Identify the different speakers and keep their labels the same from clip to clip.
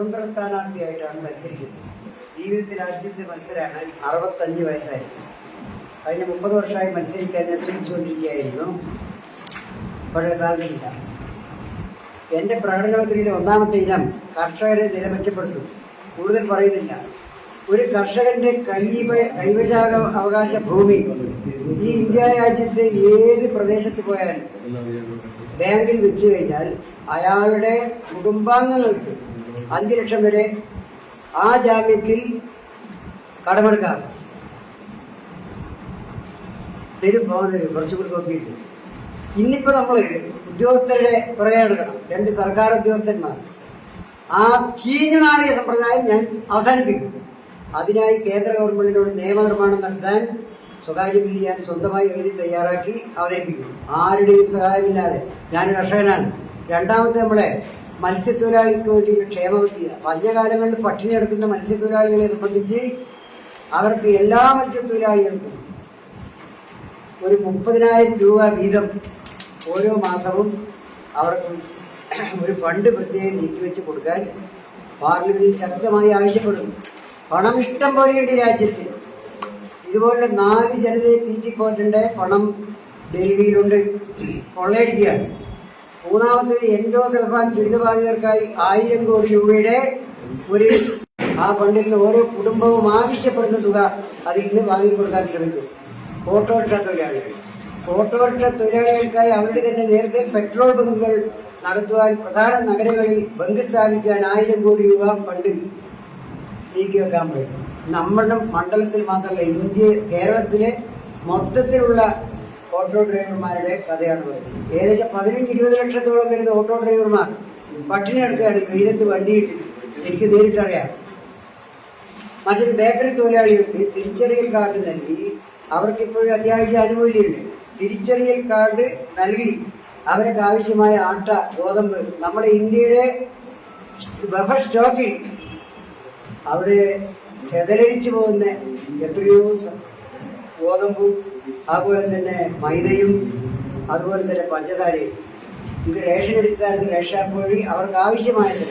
Speaker 1: സ്വതന്ത്ര സ്ഥാനാർത്ഥിയായിട്ടാണ് മത്സരിക്കുന്നത്. ജീവിതത്തിൽ ആദ്യത്തെ മത്സരമാണ് അറുപത്തഞ്ച് വയസ്സായി. കഴിഞ്ഞ മുപ്പത് വർഷമായി മത്സരിക്കാൻ ഞാൻ ശ്രമിച്ചുകൊണ്ടിരിക്കുകയായിരുന്നു പക്ഷേ സാധിച്ചില്ല. എന്റെ പ്രകടനപത്രികയിലെ ഒന്നാമത്തെ ഇനം കർഷകരെ നില മെച്ചപ്പെടുത്തും കൂടുതൽ പറയുന്നില്ല. ഒരു കർഷകന്റെ കൈവ കൈവശാക അവകാശ ഭൂമി ഈ ഇന്ത്യ രാജ്യത്തെ ഏത് പ്രദേശത്ത് പോയാലും ബാങ്കിൽ വെച്ച് കഴിഞ്ഞാൽ അയാളുടെ കുടുംബാംഗങ്ങൾക്ക് അഞ്ച് ലക്ഷം വരെ ആ ജാമ്യത്തിൽ കടമെടുക്കാം. തരും പോകാൻ തരും. കുറച്ചുകൂടി നോക്കിയിട്ട്. ഇന്നിപ്പോ നമ്മൾ ഉദ്യോഗസ്ഥരുടെ പുറകെ എടുക്കണം രണ്ട് സർക്കാർ ഉദ്യോഗസ്ഥന്മാർ. ആ ചീഞ്ഞു നാറിയ സമ്പ്രദായം ഞാൻ അവസാനിപ്പിക്കും. അതിനായി കേന്ദ്ര ഗവൺമെന്റിനോട് നിയമനിർമ്മാണം നടത്താൻ സ്വകാര്യ ബില്ല് ഞാൻ സ്വന്തമായി എഴുതി തയ്യാറാക്കി അവതരിപ്പിക്കും. ആരുടെയും സഹായമില്ലാതെ ഞാൻ കർഷകനാണ് രണ്ടാമത്തെ നമ്മളെ മത്സ്യത്തൊഴിലാളിക്ക് വേണ്ടിയുള്ള ക്ഷേമപദ്ധതി പഞ്ചകാലങ്ങളിൽ പട്ടിണി കിടക്കുന്ന മത്സ്യത്തൊഴിലാളികളെ നിർബന്ധിച്ച് അവർക്ക് എല്ലാ മത്സ്യത്തൊഴിലാളികൾക്കും ഒരു മുപ്പതിനായിരം രൂപ വീതം ഓരോ മാസവും അവർക്ക് ഒരു ഫണ്ട് പ്രത്യേകം നീക്കിവെച്ച് കൊടുക്കാൻ പാർലമെന്റിൽ ശക്തമായി ആവശ്യപ്പെടുന്നു പണം ഇഷ്ടം പോലെയുണ്ട് രാജ്യത്തിൽ രാജ്യത്ത്. ഇതുപോലെ നാല് ജനതയെ തീറ്റിപ്പോറ്റേണ്ട പണം ഡൽഹിയിലുണ്ട്. കൊള്ളയടിക്കുകയാണ്. മൂന്നാമത്തേത് എൻഡോസൾഫാൻ ദുരിതബാധിതർക്കായി ആയിരം കോടി രൂപയുടെ ഒരു ആ ഫണ്ടിൽ നിന്ന് ഓരോ കുടുംബവും ആവശ്യപ്പെടുന്ന തുക അതിൽ നിന്ന് വാങ്ങിക്കൊടുക്കാൻ ശ്രമിക്കും. ഓട്ടോറിക്ഷ തൊഴിലാളികൾ. ഓട്ടോറിക്ഷ തൊഴിലാളികൾക്കായി അവരുടെ തന്നെ നേരത്തെ പെട്രോൾ ബങ്കുകൾ നടത്തുവാൻ പ്രധാന നഗരങ്ങളിൽ ബങ്ക് സ്ഥാപിക്കാൻ ആയിരം കോടി രൂപ ഫണ്ട് നീക്കി വെക്കാൻ പറയും. നമ്മുടെ മണ്ഡലത്തിൽ മാത്രമല്ല ഇന്ത്യ കേരളത്തിലെ മൊത്തത്തിലുള്ള ഓട്ടോ ഡ്രൈവർമാരുടെ കഥയാണ് പറയുന്നത്. ഏകദേശം പതിനഞ്ച് ഇരുപത് ലക്ഷത്തോളം വരുന്ന ഓട്ടോ ഡ്രൈവർമാർ പട്ടിണി എടുക്കുകയാണ് വെയിലത്ത് വണ്ടിയിട്ട് എനിക്ക് നേരിട്ടറിയാം മറ്റൊരു ബേക്കറി തൊഴിലാളികൾക്ക് തിരിച്ചറിയൽ കാർഡ് നൽകി. അവർക്ക് ഇപ്പോഴും അത്യാവശ്യം ആനുകൂല്യമുണ്ട് തിരിച്ചറിയൽ കാർഡ് നൽകി. അവർക്ക് ആവശ്യമായ ആട്ട ഗോതമ്പ് നമ്മുടെ ഇന്ത്യയുടെ ബഫർ സ്റ്റോക്കിൽ അവിടെ ചെതലരിച്ചു പോകുന്ന എത്രയോ ഗോതമ്പും അതുപോലെ തന്നെ മൈദയും അതുപോലെ തന്നെ പഞ്ചസാരയും. ഇത് റേഷൻ അടിസ്ഥാനത്തിൽ റേഷൻ വഴി അവർക്ക് ആവശ്യമായത്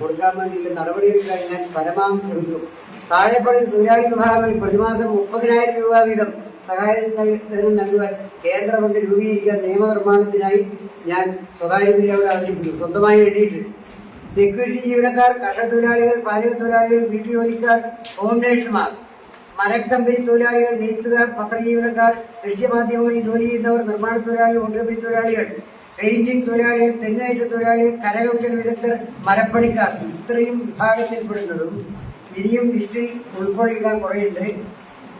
Speaker 1: കൊടുക്കാൻ വേണ്ടിയുള്ള നടപടികൾക്കായി ഞാൻ പരമാവധി ശ്രമിക്കും താഴെപ്പടി തൊഴിലാളി വിഭാഗങ്ങളിൽ പ്രതിമാസം മുപ്പതിനായിരം രൂപ വീതം സഹായം നൽകുവാൻ കേന്ദ്ര ഫണ്ട് രൂപീകരിക്കാൻ നിയമനിർമ്മാണത്തിനായി ഞാൻ സ്വകാര്യ ബില്ല് അവതരിപ്പിക്കും സ്വന്തമായി എഴുതിയിട്ട് സെക്യൂരിറ്റി ജീവനക്കാർ കർഷക തൊഴിലാളികൾ പാചക തൊഴിലാളികൾ വീട്ടുജോലിക്കാർ ഹോം നേഴ്സുമാർ മരക്കമ്പനി തൊഴിലാളികൾ നെയ്ത്തുകാർ പത്രജീവനക്കാർ ദൃശ്യമാധ്യമങ്ങളിൽ ജോലി ചെയ്യുന്നവർ നിർമ്മാണ തൊഴിലാളികൾ ഒട്ടുകമ്പനി തൊഴിലാളികൾ പെയിന്റിംഗ് തൊഴിലാളികൾ തെങ്ങേറ്റ തൊഴിലാളികൾ കരകൗശല വിദഗ്ധർ മരപ്പണിക്കാർ ഇത്രയും വിഭാഗത്തിൽപ്പെടുന്നതും ഇനിയും ലിസ്റ്റിൽ ഉൾക്കൊള്ളിക്കാൻ കുറേയുണ്ട്.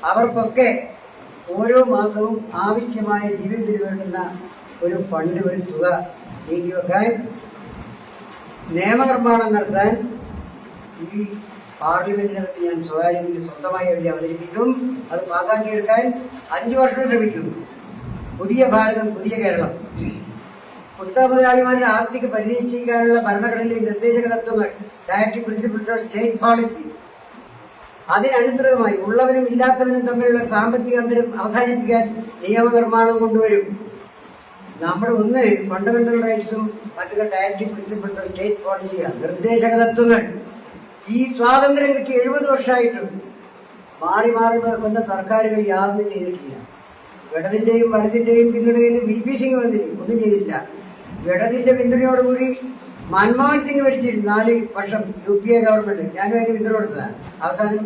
Speaker 1: അവർക്കൊക്കെ ഓരോ മാസവും ആവശ്യമായ ജീവിതത്തിന് വേണ്ടുന്ന ഒരു ഫണ്ട് ഒരു തുക നീക്കിവെക്കാൻ നിയമനിർമ്മാണം നടത്താൻ ഈ പാർലമെന്റിനകത്ത് ഞാൻ സ്വകാര്യ ബില്ല് സ്വന്തമായി എഴുതി അവതരിപ്പിക്കും. അത് പാസാക്കിയെടുക്കാൻ അഞ്ചു വർഷം ശ്രമിക്കും. പുതിയ ഭാരതം പുതിയ കേരളം. കുത്തക മുതലാളിമാരുടെ ആസ്തിക്ക് പരിനിശ്ചയിക്കാനുള്ള ഭരണഘടനയിലെ നിർദ്ദേശക തത്വങ്ങൾ directory principles of state policy. അതിനനുസൃതമായി ഉള്ളവനും ഇല്ലാത്തവനും തമ്മിലുള്ള സാമ്പത്തിക അന്തരം അവസാനിപ്പിക്കാൻ നിയമനിർമ്മാണം കൊണ്ടുവരും. നമ്മുടെ ഒന്ന് ഫണ്ടമെന്റൽ റൈറ്റ്സും മറ്റൊരു ഡയറക്ടറി പ്രിൻസിപ്പിൾസ് ഓഫ് സ്റ്റേറ്റ് പോളിസിയാണ്. നിർദ്ദേശക തത്വങ്ങൾ. ഈ സ്വാതന്ത്ര്യം കിട്ടി എഴുപത് വർഷമായിട്ടും മാറി മാറി വന്ന സർക്കാരുകൾ യാതൊന്നും ചെയ്തിട്ടില്ല. ഇടതിന്റെയും വലതിന്റെയും പിന്തുണയിൽ വി പി സിംഗ് വന്നില്ല ഒന്നും ചെയ്തില്ല ഇടതിന്റെ പിന്തുണയോടുകൂടി മൻമോഹൻ സിംഗ് ഭരിച്ചിരുന്നു നാല് വർഷം യു പി എ ഗവൺമെന്റ്. ഞാനും അതിന് പിന്തുണ കൊടുത്തതാണ്. അവസാനം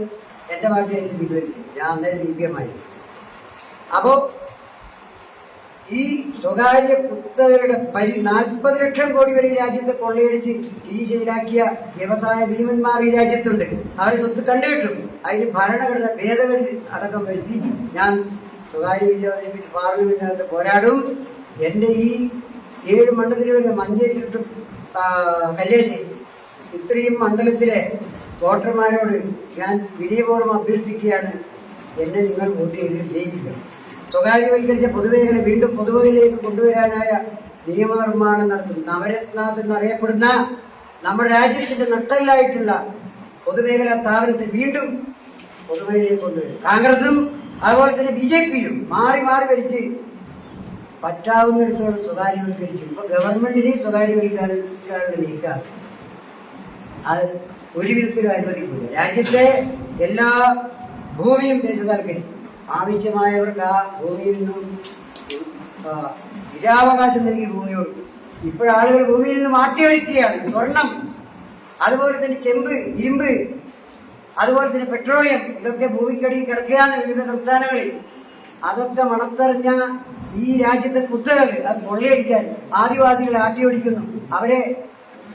Speaker 1: എന്റെ പാർട്ടി അതിന് പിൻവലിച്ചു. ഞാൻ അന്നേരം സി പി എം ആയിരുന്നു. അപ്പോ ഈ സ്വകാര്യ കുത്തകരുടെ പരി നാൽപ്പത് ലക്ഷം കോടി വരെ രാജ്യത്ത് കൊള്ളയടിച്ച് കീശയിലാക്കിയ വ്യവസായ ഭീമന്മാർ ഈ രാജ്യത്തുണ്ട്. അവരെ സ്വത്ത് കണ്ടുകിട്ടും. അതിന് ഭരണഘടന ഭേദഗതി അടക്കം വരുത്തി ഞാൻ സ്വകാര്യ ബില്ല് അവതരിപ്പിച്ച് പാർലമെന്റിനകത്ത് പോരാടും. എന്റെ ഈ ഏഴ് മണ്ഡലത്തിൽ വരുന്ന മഞ്ചേശ്വരം ആ, ഇത്രയും മണ്ഡലത്തിലെ വോട്ടർമാരോട് ഞാൻ വിനയപൂർവം അഭ്യർത്ഥിക്കുകയാണ്. എന്നെ നിങ്ങൾ വോട്ട് ചെയ്ത് ജയിപ്പിക്കണം സ്വകാര്യവൽക്കരിച്ച പൊതുമേഖല വീണ്ടും പൊതുമേഖലയിലേക്ക് കൊണ്ടുവരാനായ നിയമനിർമ്മാണം നടത്തും. നവരത്നാസ് എന്നറിയപ്പെടുന്ന നമ്മുടെ രാജ്യത്തിന്റെ നട്ടലായിട്ടുള്ള പൊതുമേഖലാ സ്ഥാപനത്തെ വീണ്ടും പൊതുമേഖലയിൽ കൊണ്ടുവരും. കോൺഗ്രസും അതുപോലെ തന്നെ ബി ജെ പിയും മാറി മാറി ഭരിച്ച് പറ്റാവുന്നിടത്തോളം സ്വകാര്യവൽക്കരിക്കും. ഇപ്പൊ ഗവൺമെന്റിനെ സ്വകാര്യവൽക്കരിക്കാനുള്ള നീക്കാം. അത് ഒരു വിധത്തിലും അനുവദിക്കില്ല രാജ്യത്തെ എല്ലാ ഭൂമിയും ദേശസാൽക്കരിക്കും. ആവശ്യമായവർക്ക് ആ ഭൂമിയിൽ നിന്നും നിരാവകാശം നൽകി ഭൂമി കൊടുക്കും ഇപ്പോഴാളുകൾ ഭൂമിയിൽ നിന്ന് മാറ്റിയൊഴിക്കുകയാണ് സ്വർണം അതുപോലെ തന്നെ ചെമ്പ് ഇരുമ്പ് അതുപോലെ തന്നെ പെട്രോളിയം ഇതൊക്കെ ഭൂമിക്കടിയിൽ കിടക്കുകയാണ് വിവിധ സംസ്ഥാനങ്ങളിൽ. അതൊക്കെ മണത്തെറിഞ്ഞ ഈ രാജ്യത്തെ കുത്തകൾ അത് കൊള്ളയടിക്കാൻ ആദിവാസികളെ ആട്ടിയോടിക്കുന്നു. അവരെ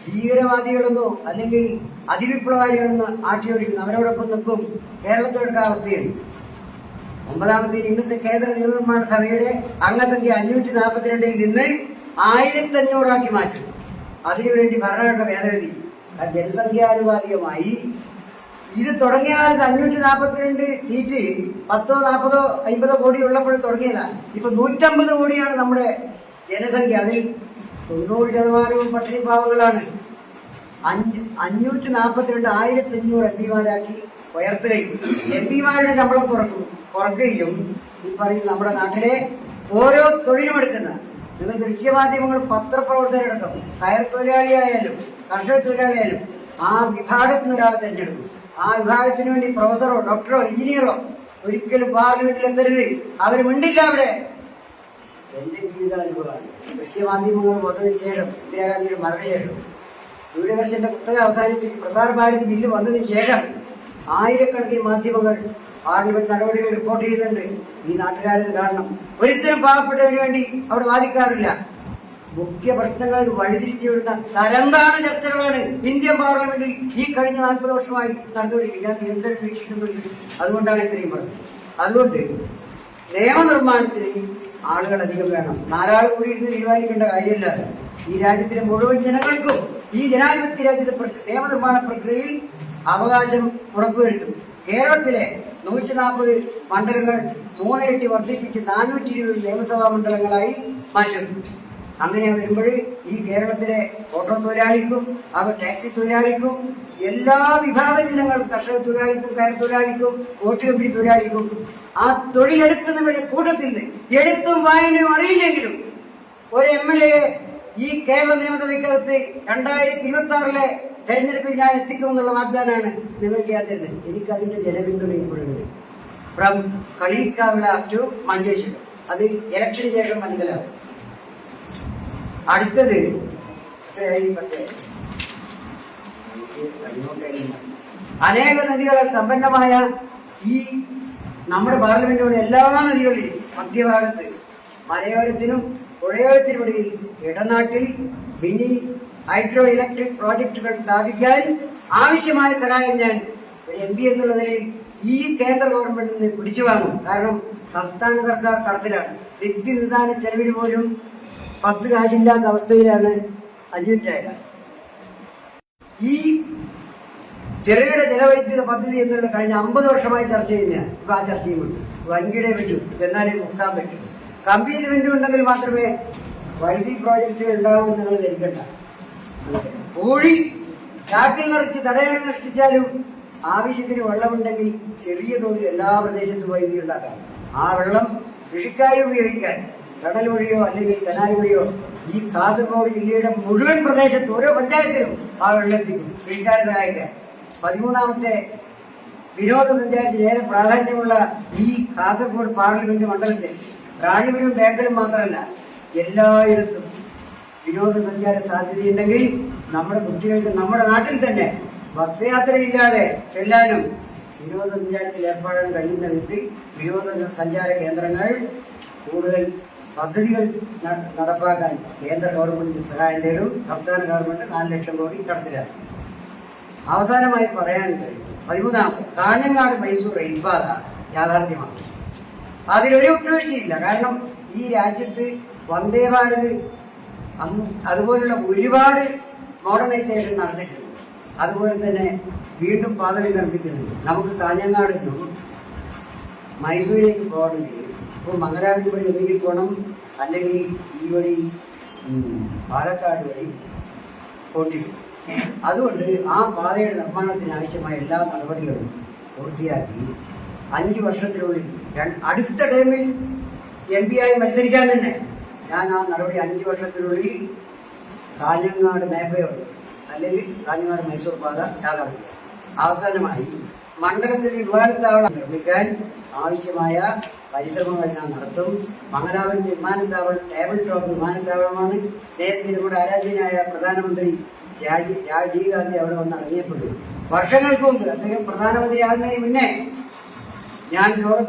Speaker 1: ഭീകരവാദികളെന്നോ അല്ലെങ്കിൽ അതിവിപ്ലവകാരികളെന്നോ ആട്ടിയോടിക്കുന്നു. അവരോടൊപ്പം നിൽക്കും. കേരളത്തിലെടുക്കുന്ന അവസ്ഥയുണ്ട് ഒമ്പതാമത്തെ ഇന്നത്തെ കേന്ദ്ര നിയമനിർമ്മാണ സഭയുടെ അംഗസംഖ്യ അഞ്ഞൂറ്റി നാൽപ്പത്തിരണ്ടിൽ നിന്ന് ആയിരത്തി അഞ്ഞൂറാക്കി മാറ്റും അതിനുവേണ്ടി ഭരണഘടന ഭേദഗതി. ജനസംഖ്യാനുപാതികമായി ഇത് തുടങ്ങിയ കാലത്ത് അഞ്ഞൂറ്റി നാൽപ്പത്തിരണ്ട് സീറ്റ് പത്തോ നാൽപ്പതോ അമ്പതോ കോടി ഉള്ളപ്പോഴും തുടങ്ങിയതാണ്. ഇപ്പൊ നൂറ്റമ്പത് കോടിയാണ് നമ്മുടെ ജനസംഖ്യ. അതിൽ തൊണ്ണൂറ് ശതമാനവും പട്ടിണി പാവങ്ങളാണ് അഞ്ച് അഞ്ഞൂറ്റി നാൽപ്പത്തിരണ്ട് ആയിരത്തി അഞ്ഞൂറ് എം പിമാരാക്കി ഉയർത്തുകയും എം പിമാരുടെ ശമ്പളം കുറക്കും. കുറയ്ക്കുകയും ഈ പറയുന്ന നമ്മുടെ നാട്ടിലെ ഓരോ തൊഴിലുമെടുക്കുന്ന നിങ്ങൾ ദൃശ്യമാധ്യമങ്ങൾ പത്രപ്രവർത്തകരടക്കം കയർ തൊഴിലാളിയായാലും കർഷക തൊഴിലാളിയായാലും ആ വിഭാഗത്തിൽ നിന്ന് ഒരാളെ തിരഞ്ഞെടുക്കും. ആ വിഭാഗത്തിന് വേണ്ടി പ്രൊഫസറോ ഡോക്ടറോ എഞ്ചിനീയറോ ഒരിക്കലും പാർലമെന്റിൽ എത്തരുത് അവർ മിണ്ടില്ല അവിടെ. എന്റെ ജീവിതാനുഭവമാണ്. ദൃശ്യമാധ്യമങ്ങൾ വന്നതിന് ശേഷം ഇന്ദിരാഗാന്ധിയുടെ മരണശേഷം ദൂരദർശന്റെ പുസ്തകം അവസാനിപ്പിച്ച് പ്രസാർ ഭാരതി ബില്ല് വന്നതിന് ശേഷം ആയിരക്കണക്കിന് മാധ്യമങ്ങൾ പാർലമെന്റ് നടപടികൾ റിപ്പോർട്ട് ചെയ്യുന്നുണ്ട്. ഈ നാട്ടുകാരത് കാണണം. ഒരിക്കലും പാവപ്പെട്ടവന് വേണ്ടി അവിടെ വാദിക്കാറില്ല. മുഖ്യ പ്രശ്നങ്ങൾ വഴിതിരിച്ചു വിടുന്ന തരംതാണ ചർച്ചകളാണ് ഇന്ത്യൻ പാർലമെന്റിൽ ഈ കഴിഞ്ഞ നാൽപ്പത് വർഷമായി നടന്നുകൊണ്ടിരിക്കുക ഞാൻ നിരന്തരം വീക്ഷിക്കുന്നുണ്ട്. അതുകൊണ്ടാണ് ഇത്രയും പറഞ്ഞത്. അതുകൊണ്ട് നിയമനിർമ്മാണത്തിന് ആളുകൾ അധികം വേണം. നാലാൾ കൂടി ഇരുന്ന് തീരുമാനിക്കേണ്ട കാര്യമല്ല. ഈ രാജ്യത്തിലെ മുഴുവൻ ജനങ്ങൾക്കും ഈ ജനാധിപത്യ രാജ്യത്തെ നിയമനിർമ്മാണ പ്രക്രിയയിൽ അവകാശം ഉറപ്പുവരുത്തും. കേരളത്തിലെ നൂറ്റി നാൽപ്പത് മണ്ഡലങ്ങൾ മൂന്നിരട്ടി വർദ്ധിപ്പിച്ച് നാനൂറ്റി ഇരുപത് നിയമസഭാ മണ്ഡലങ്ങളായി മാറ്റും അങ്ങനെ വരുമ്പോൾ ഈ കേരളത്തിലെ ഓട്ടോ തൊഴിലാളിക്കും അവർ ടാക്സി തൊഴിലാളിക്കും എല്ലാ വിഭാഗം ജനങ്ങളും കർഷക തൊഴിലാളിക്കും കയർ തൊഴിലാളിക്കും വോട്ട് കമ്പനി തൊഴിലാളിക്കും ആ തൊഴിലെടുക്കുന്നവരുടെ കൂട്ടത്തിൽ എഴുത്തും വായനയും അറിയില്ലെങ്കിലും ഒരു എം എൽ എ ഈ കേരള നിയമസഭയ്ക്കകത്ത് രണ്ടായിരത്തി ഇരുപത്തി ആറിലെ തെരഞ്ഞെടുപ്പിൽ ഞാൻ എത്തിക്കുമെന്നുള്ള വാഗ്ദാനമാണ് നിങ്ങൾ ചെയ്യാത്തരുത് അതിന്റെ ജനപിന്തുണ ഇപ്പോഴുണ്ട്. From Kaliyikkavila to Manjeshwaram. അത് ഇലക്ഷന് ശേഷം മനസ്സിലാവും. അടുത്തത്. അനേക നദികളാൽ സമ്പന്നമായ ഈ നമ്മുടെ പാർലമെന്റിലുള്ള എല്ലാ നദികളിലും മധ്യഭാഗത്ത് മലയോരത്തിനും പുഴയോരത്തിനുമിടയിൽ ഇടനാട്ടിൽ മിനി ഹൈഡ്രോ ഇലക്ട്രിക് പ്രോജക്റ്റുകൾ സ്ഥാപിക്കാൻ ആവശ്യമായ സഹായം ഞാൻ ഒരു എം പി എന്നുള്ള നിലയിൽ ഈ കേന്ദ്ര ഗവൺമെന്റിൽ നിന്ന് പിടിച്ചു വാങ്ങും. കാരണം സംസ്ഥാന സർക്കാർ കടത്തിലാണ്. വ്യക്തി നിദാന ചെലവിന് പോലും പത്ത് കാശില്ലാത്ത അവസ്ഥയിലാണ് അഞ്ഞൂറ്റായത് ഈ ചെറുകിട ജലവൈദ്യുത പദ്ധതി എന്നുള്ളത് കഴിഞ്ഞ അമ്പത് വർഷമായി ചർച്ച ചെയ്യുന്നതാണ്. ഇപ്പൊ ആ ചർച്ച ചെയ്യുന്നുണ്ട് വൻകിടേ പറ്റൂ. എന്നാലേ മുക്കാൻ പറ്റും. കമ്പി സിമെന്റ് ഉണ്ടെങ്കിൽ മാത്രമേ വൈദ്യുതി പ്രോജക്റ്റുകൾ ഉണ്ടാവൂ എന്ന് നിങ്ങൾ ധരിക്കണ്ട. കോഴി ചാക്കിൽ നിറച്ച് തടയണ സൃഷ്ടിച്ചാലും ആവശ്യത്തിന് വെള്ളമുണ്ടെങ്കിൽ ചെറിയ തോതിൽ എല്ലാ പ്രദേശത്തും വൈദ്യുതി ഉണ്ടാക്കാം. ആ വെള്ളം കൃഷിക്കായി ഉപയോഗിക്കാൻ കടൽ വഴിയോ അല്ലെങ്കിൽ കനാൽ വഴിയോ ഈ കാസർഗോഡ് ജില്ലയുടെ മുഴുവൻ പ്രദേശത്ത് ഓരോ പഞ്ചായത്തിലും ആ വെള്ളം എത്തിക്കും. കൃഷിക്കാരെ സഹായിക്കാൻ പതിമൂന്നാമത്തെ വിനോദസഞ്ചാരത്തിന് ഏറെ പ്രാധാന്യമുള്ള ഈ കാസർഗോഡ് പാർലമെന്റ് മണ്ഡലത്തിൽ റാണിപുരം ബേക്കലും മാത്രമല്ല എല്ലായിടത്തും വിനോദസഞ്ചാര സാധ്യതയുണ്ടെങ്കിൽ നമ്മുടെ കുട്ടികൾക്ക് നമ്മുടെ നാട്ടിൽ തന്നെ ബസ് യാത്രയില്ലാതെ ചെല്ലാനും വിനോദസഞ്ചാരത്തിൽ ഏർപ്പെടാൻ കഴിയുന്ന വിധത്തിൽ വിനോദസഞ്ചാര കേന്ദ്രങ്ങൾ കൂടുതൽ പദ്ധതികൾ നടപ്പാക്കാൻ കേന്ദ്ര ഗവൺമെന്റിന്റെ സഹായം തേടും. സംസ്ഥാന ഗവൺമെന്റ് നാല് ലക്ഷം കോടി കടത്തിലാണ്. അവസാനമായി പറയാനുള്ളത് പതിമൂന്നാമത് കാഞ്ഞങ്ങാട് മൈസൂർ റെയിൽപാത യാഥാർത്ഥ്യമാണ്. അതിലൊരു വിട്ടുവീഴ്ചയില്ല കാരണം ഈ രാജ്യത്ത് വന്ദേ ഭാരത് അതുപോലുള്ള ഒരുപാട് മോഡേണൈസേഷൻ നടന്നിട്ടുണ്ട്. അതുപോലെ തന്നെ വീണ്ടും പാതകൾ നിർമ്മിക്കുന്നുണ്ട്. നമുക്ക് കാഞ്ഞങ്ങാട് നിന്നും മൈസൂരിലേക്ക് പോകണമെങ്കിൽ ഇപ്പോൾ മംഗലാപുരം വഴി ഒന്നുകിൽ പോകണം അല്ലെങ്കിൽ ഈ വഴി പാലക്കാട് വഴി പോണ്ടിക്കും അതുകൊണ്ട് ആ പാതയുടെ നിർമ്മാണത്തിന് ആവശ്യമായ എല്ലാ നടപടികളും പൂർത്തിയാക്കി അഞ്ച് വർഷത്തിനുള്ളിൽ അടുത്ത ടൈമിൽ എം പി ആയി മത്സരിക്കാൻ തന്നെ ഞാൻ ആ നടപടി അഞ്ച് വർഷത്തിനുള്ളിൽ കാഞ്ഞങ്ങാട് മേപ്പയോട് അല്ലെങ്കിൽ കാഞ്ഞങ്ങാട് മൈസൂർ പാത യാഥാർത്ഥ്യം. അവസാനമായി മണ്ഡലത്തിൽ വിമാനത്താവളം നിർമ്മിക്കാൻ ആവശ്യമായ പരിശ്രമങ്ങൾ ഞാൻ നടത്തും. മംഗലാപുരത്ത് വിമാനത്താവളം ടേബിൾ ടോപ്പ് വിമാനത്താവളമാണ്. നേരത്തെ നമ്മുടെ ആരാധ്യനായ പ്രധാനമന്ത്രി രാജീവ് രാജീവ് ഗാന്ധി അവിടെ വന്ന് അറിയപ്പെട്ടു വർഷങ്ങൾക്ക് മുമ്പ് അദ്ദേഹം പ്രധാനമന്ത്രി ആകുന്നതിന് മുന്നേ ഞാൻ ലോകത്ത്